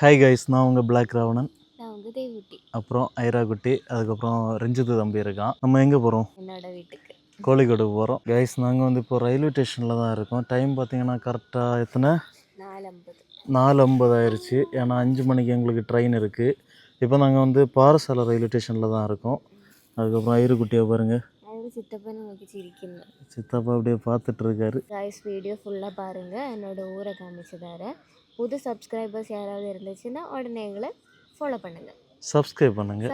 Hi guys நான் உங்கள் black Ravanan அப்புறம் ஐரா குட்டி அதுக்கப்புறம் ரஞ்சித்து தம்பி இருக்கான். நம்ம எங்கே போகிறோம் என்னோட வீட்டுக்கு. கோழிக்கோடு போகிறோம் கைஸ் நாங்கள் வந்து இப்போ ரயில்வே ஸ்டேஷனில் தான் இருக்கோம். டைம் பார்த்தீங்கன்னா கரெக்டாக எத்தனை? நாலு ஐம்பது ஆயிடுச்சு ஏன்னா அஞ்சு மணிக்கு எங்களுக்கு ட்ரெயின் இருக்குது இப்போ நாங்கள் வந்து பாரசாலை ரயில்வே ஸ்டேஷனில் தான் இருக்கோம். அதுக்கப்புறம் ஐருக்குட்டியை பாருங்கள் சித்தப்பா சித்தப்பா அப்படியே பார்த்துட்டு இருக்காரு. வீடியோ ஃபுல்லாக பாருங்கள் என்னோட ஊரை காமிச்சு தரேன் புது சப்ஸ்கிரைபர்ஸ் யாராவது இருந்துச்சுன்னா உடனே எங்களை ஃபாலோ பண்ணுங்கள் சப்ஸ்கிரைப் பண்ணுங்கள்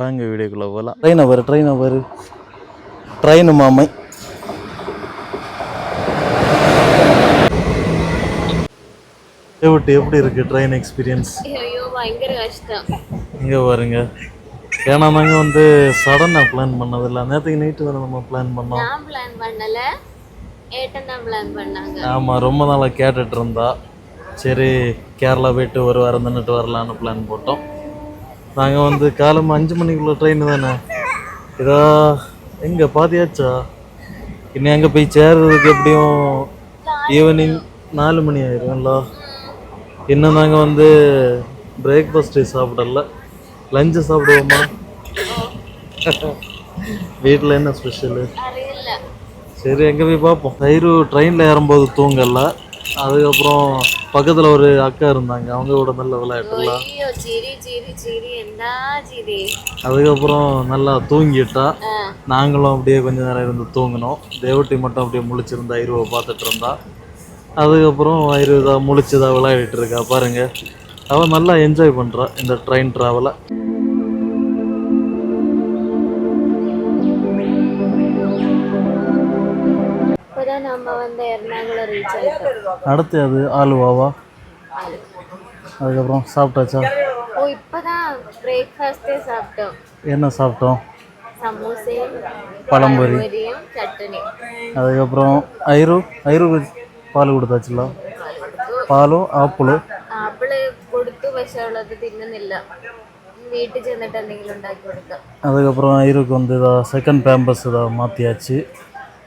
வாங்க வீடியோக்குள்ளே போகலாம். ட்ரெயினை பாரு ட்ரெயினை பாரு ட்ரெயின் மாமை. எப்படி எப்படி இருக்கு ட்ரெயின் எக்ஸ்பீரியன்ஸ் ஐயோ பயங்கர கஷ்டம். இங்கே பாருங்க. ஏன்னா நாங்கள் வந்து சடனாக பிளான் பண்ணதில்ல. நேற்றுக்கு நைட்டு தானே நம்ம பிளான் பண்ணோம். நான் பிளான் பண்ணலை. ஏட்டன் தான் பிளான் பண்ணாங்க. ஆமாம் ரொம்ப நாளாக கேட்டுட்டு இருந்தா. சரி கேரளா போயிட்டு ஒரு வாரம் நின்றுட்டு வரலான்னு பிளான் போட்டோம். நாங்கள் வந்து காலம் அஞ்சு மணிக்குள்ள ட்ரெயின் தானே? இதோ எங்கே பாதியாச்சா? இன்னும் அங்கே போய் சேர்றதுக்கு எப்படியும் ஈவினிங் நாலு மணி ஆயிரும்ல. இன்னும் நாங்கள் வந்து பிரேக்ஃபாஸ்ட்டு சாப்பிடல. லஞ்சு சாப்பிடுவோமா? வீட்டில் என்ன ஸ்பெஷலு சரி எங்கே போய் பார்ப்போம். தயிர் ட்ரெயினில் ஏறும்போது தூங்கல. அதுக்கப்புறம் பக்கத்தில் ஒரு அக்கா இருந்தாங்க. அவங்க கூட நல்ல விளையாட்டுலாம் அதுக்கப்புறம் நல்லா தூங்கிட்டா. நாங்களும் அப்படியே கொஞ்ச நேரம் இருந்து தூங்கினோம். தேவட்டி மட்டும் அப்படியே முழிச்சிருந்தா ஐருவை பார்த்துட்டு இருந்தா. அதுக்கப்புறம் ஐருதா முழிச்சுதா விளையாடிட்டு இருக்கா பாருங்க. அவள் நல்லா என்ஜாய் பண்ணுறா இந்த ட்ரெயின் ட்ராவலை நம்ம வந்து எர்ணாகுளம் ரீச் ஆயிட்டோம் அடுத்து அது ஆலுவாவா அதுக்கப்புறம் சாப்பிட்டாச்சா ஓ இப்போதான் பிரேக்ஃபாஸ்டே சாப்பிட்டோம் என்ன சாப்பிட்டோம் சமோசையும் பழம்பொரி பொரியும் சட்னி அதுக்கப்புறம் ஐரு ஐரு പാൽ കൊടുത്താച്ചല്ലോ പാലോ ആപ്പിളോ ആപ്പിള് കൊടുത്തു പക്ഷെ അവളത് തിന്നുന്നില്ല വീട്ടിൽ ചെന്നിട്ട് എന്തെങ്കിലും ഉണ്ടാക്കി കൊടുക്കാം அதுக்கப்புறம் ஐருக்கு வந்து இதா செகண்ட் பேம்பஸ் இதா மாற்றியாச்சு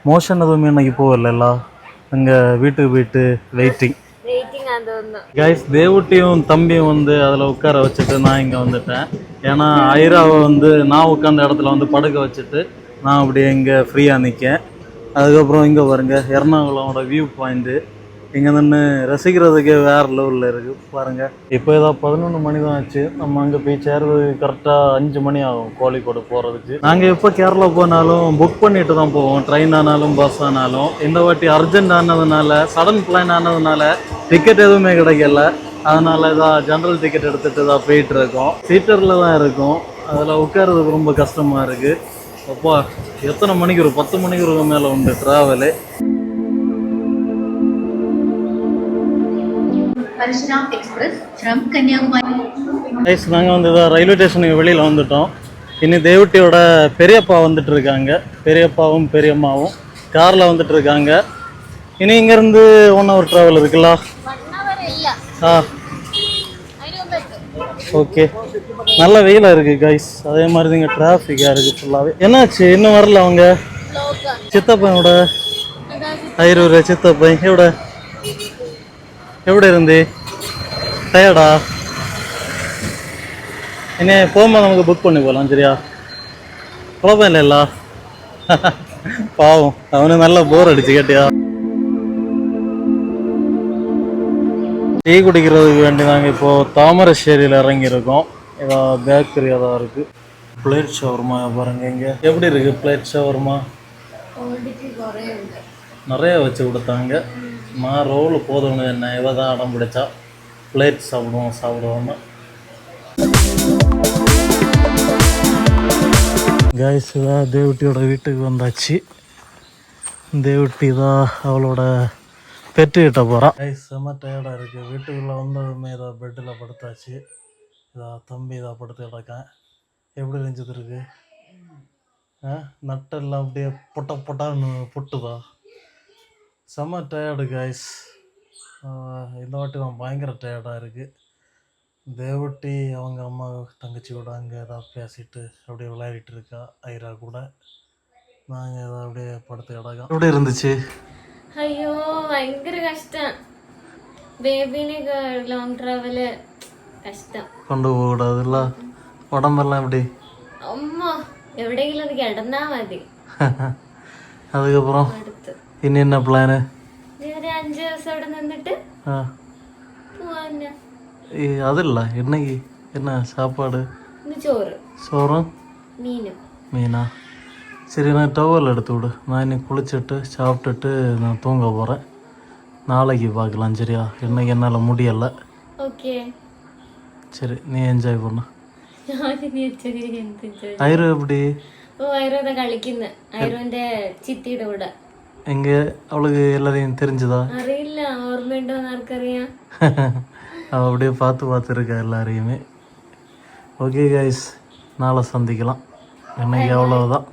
ಮೋಷನ್ ಅದು ಮೀನು ಇಪ್ಪೋ அங்கே வீட்டு வீட்டு வெயிட்டிங் கைஸ் தேவட்டியும் தம்பியும் வந்து அதில் உட்கார வச்சுட்டு நான் இங்கே வந்துட்டேன். ஏன்னா ஐராவை வந்து நான் உட்காந்த இடத்துல வந்து படுக்க வச்சுட்டு நான் அப்படியே இங்கே ஃப்ரீயாக நிற்கேன் அதுக்கப்புறம் இங்கே பாருங்கள் எர்ணாகுளமோட வியூ பாயிண்ட்டு இங்கே நின்று ரசிக்கிறதுக்கே வேறு லெவலில் இருக்குது பாருங்கள் இப்போ ஏதாவது பதினொன்று மணி தான் ஆச்சு. நம்ம அங்கே போய் சேர்றது கரெக்டாக அஞ்சு மணி ஆகும் கோழிக்கோடு போகிறதுக்கு நாங்கள் எப்போ கேரளா போனாலும் புக் பண்ணிட்டு தான் போவோம். ட்ரெயின் ஆனாலும் பஸ் ஆனாலும். இந்த வாட்டி அர்ஜென்ட் ஆனதுனால சடன் பிளான் ஆனதுனால டிக்கெட் எதுவுமே கிடைக்கல. அதனால தான் ஜென்ரல் டிக்கெட் எடுத்துகிட்டு தான் போயிட்டு இருக்கோம். சீட்டரில் தான் இருக்கும். அதில் உட்கார்றதுக்கு ரொம்ப கஷ்டமாக இருக்குது அப்பா எத்தனை மணிக்கு ஒரு பத்து மணிக்கு ஒரு மேலே உண்டு travel Express from Kanyakumari. Guys நாங்கள் வந்து இதான் ரயில்வே ஸ்டேஷனுக்கு வெளியில் வந்துட்டோம். இனி தேவட்டியோட பெரியப்பா வந்துட்டு இருக்காங்க பெரியப்பாவும் பெரியம்மாவும் காரில் வந்துட்டு இருக்காங்க இனி இங்கேருந்து ஒன் ஹவர் ட்ராவல் இருக்குல்ல? ஆ. ஓகே நல்ல வெயிலாக இருக்குது கைஸ் அதே மாதிரி இங்கே டிராஃபிக்காக இருக்குது ஃபுல்லாகவே என்னாச்சு? இன்னும் வரல அவங்க? சித்தப்பனோட? ஐரூர் சித்தப்பன் எവിടെ എവിടെ ഇരുന്ന് போகும்போது நமக்கு புக் பண்ணி போகலாம் சரியா പോകലാം ശരിയാ பாவம் പാവം நல்ல போர் அடிச்சு கேட்டியா. டீ குடிக்கிறதுக்கு வேண்டி நாங்கள் இப்போது தாமரஸ்சேரியில் இறங்கியிருக்கோம். ஏதோ பேக்கரி ஏதாவது இருக்குது பிளேட் ஷவர்மா பாருங்க இங்கே. எப்படி இருக்குது பிளேட் ஷவர்மா நிறைய வச்சு கொடுத்தாங்க. நான் ரோல் போதும்னு என்ன இவ தான் அடம் பிடிச்சா பிளேட் சாப்பிடுவோம் சாப்பிடுவோம்னா. கைஸ் தான் தேவட்டியோட வீட்டுக்கு வந்தாச்சு. தேவட்டி தான் அவளோட பெற்றுக்கிட்ட போகிறான் கைஸ் செம்ம டயர்டாக இருக்குது வீட்டுக்குள்ளே வந்ததுமே இதை பெட்டில் படுத்தாச்சு. இதா தம்பி இதாக படுத்து கிடக்கேன் எப்படி நெஞ்சது இருக்கு? ஆ நட்டெல்லாம் அப்படியே பொட்ட பொட்டான்னு பொட்டுதா? செம்ம டயர்டு காய்ஸ் இந்த வாட்டி நான் பயங்கர டயர்டாக இருக்குது தேவட்டி அவங்க அம்மா தங்கச்சி கூட அங்கே ஏதாவது பேசிட்டு அப்படியே விளையாடிட்டு இருக்கா ஐரா கூட. நாங்கள் ஏதாவது அப்படியே படுத்து இடகம் எப்படி இருந்துச்சு? ஐயோ பயங்கர கஷ்டம். பேபினே லாங் ட்ராவல் கஷ்டம். கொண்டு போகக்கூடாதுல்ல? உடம்பெல்லாம் எப்படி? அம்மா எவிடையிலும் அது கிடந்தா மாதிரி அதுக்கப்புறம்? ഇനി ഒരു അഞ്ച് ദിവസം അവിടെ നിന്നിട്ട് ஆ പോവാന്നെ இ- அதில்ல இன்னைக்கு என்ன சாப்பாடு ഇന്ന് ചോറ് சோறும் മീനും மீனா சரி நான் டவல் எடுத்து விடு நான் இன்னைக்கு குளிச்சுட்டு சாப்பிட்டுட்டு நான் தூங்க போகிறேன் நாளைக்கு பார்க்கலாம் சரியா இன்னைக்கு என்னால் முடியலை ഓക്കെ சரி நீ என்ஜாய் பண்ணு ഞാനിനി ഉച്ചക്ക് എന്ത് ചെയ്യും? ஐரு எப்படி ഓ ഐറോത കളിക്കുന്ന ഐറോന്റെ ചിത്തിയുടെ കൂടെ எங்கே அவளுக்கு எல்லாரையும் தெரிஞ்சுதா അറിയില്ല ഓർമ്മയുണ്ടോന്ന് ആർക്കറിയാം அவள் அப்படியே பார்த்து பார்த்து இருக்கா எல்லாரையுமே ஓகே கைஸ் நாளை சந்திக்கலாம் இன்னைக்கு அவ்வளவுதான்